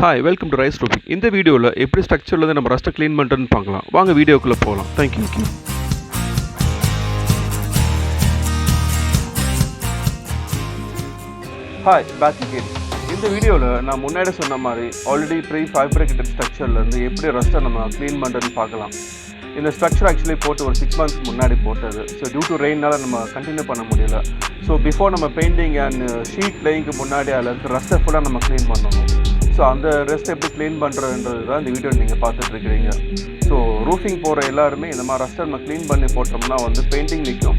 Hi welcome to Rise Roofing இந்த வீடியோவில் எப்படி ஸ்ட்ரக்சர்லேருந்து நம்ம ரஸ்ட்டை க்ளீன் பண்ணுறதுன்னு பார்க்கலாம். வாங்க வீடியோக்குள்ளே போகலாம் தேங்க்யூ ஹாய் பேக் again இந்த வீடியோவில் நான் முன்னாடி சொன்ன மாதிரி ஆல்ரெடி ப்ரீ ஃபேப்ரிகேட்டட் ஸ்ட்ரக்சர்லேருந்து எப்படி ரஸ்ட்டை நம்ம க்ளீன் பண்ணுறதுன்னு பார்க்கலாம். இந்த ஸ்ட்ரக்சர் ஆக்சுவலி போட்டு ஒரு சிக்ஸ் மந்த்ஸ் முன்னாடி போட்டது. ஸோ டியூ டு ரெயின்னால நம்ம கண்டினியூ பண்ண முடியல. ஸோ பிஃபோர் நம்ம பெயிண்டிங் அண்ட் ஷீட் லேயிங்க்கு முன்னாடி அதில் இருக்கிற ரஸ்ட்டை ஃபுல்லாக நம்ம க்ளீன் பண்ணணும். ஸோ அந்த ரெஸ்ட் எப்படி க்ளீன் பண்ணுறதுன்றது தான் இந்த வீடியோ நீங்கள் பார்த்துட்ருக்கிறீங்க ஸோ ரூஃபிங் போகிற எல்லாருமே இந்த மாதிரி ரஸ்ட்டை நம்ம க்ளீன் பண்ணி போட்டோம்னா வந்து பெயிண்டிங் நிற்கும்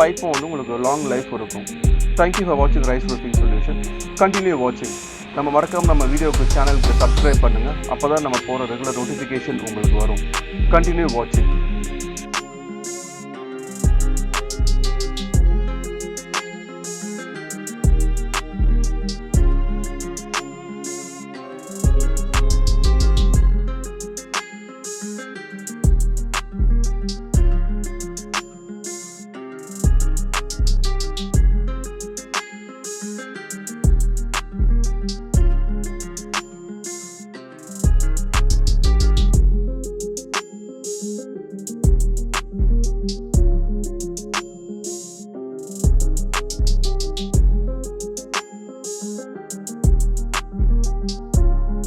பைப்பும் வந்து உங்களுக்கு லாங் லைஃப் இருக்கும். தேங்க்யூ ஃபார் வாட்சிங் ரைஸ் ரூஃபிங் சொல்யூஷன் கண்டினியூ வாட்சிங் நம்ம மறக்காமல் நம்ம வீடியோக்கு சேனலுக்கு சப்ஸ்கிரைப் பண்ணுங்கள் அப்போ தான் நம்ம போகிற ரெகுலர் நோட்டிஃபிகேஷன் உங்களுக்கு வரும். கண்டினியூ வாட்சிங்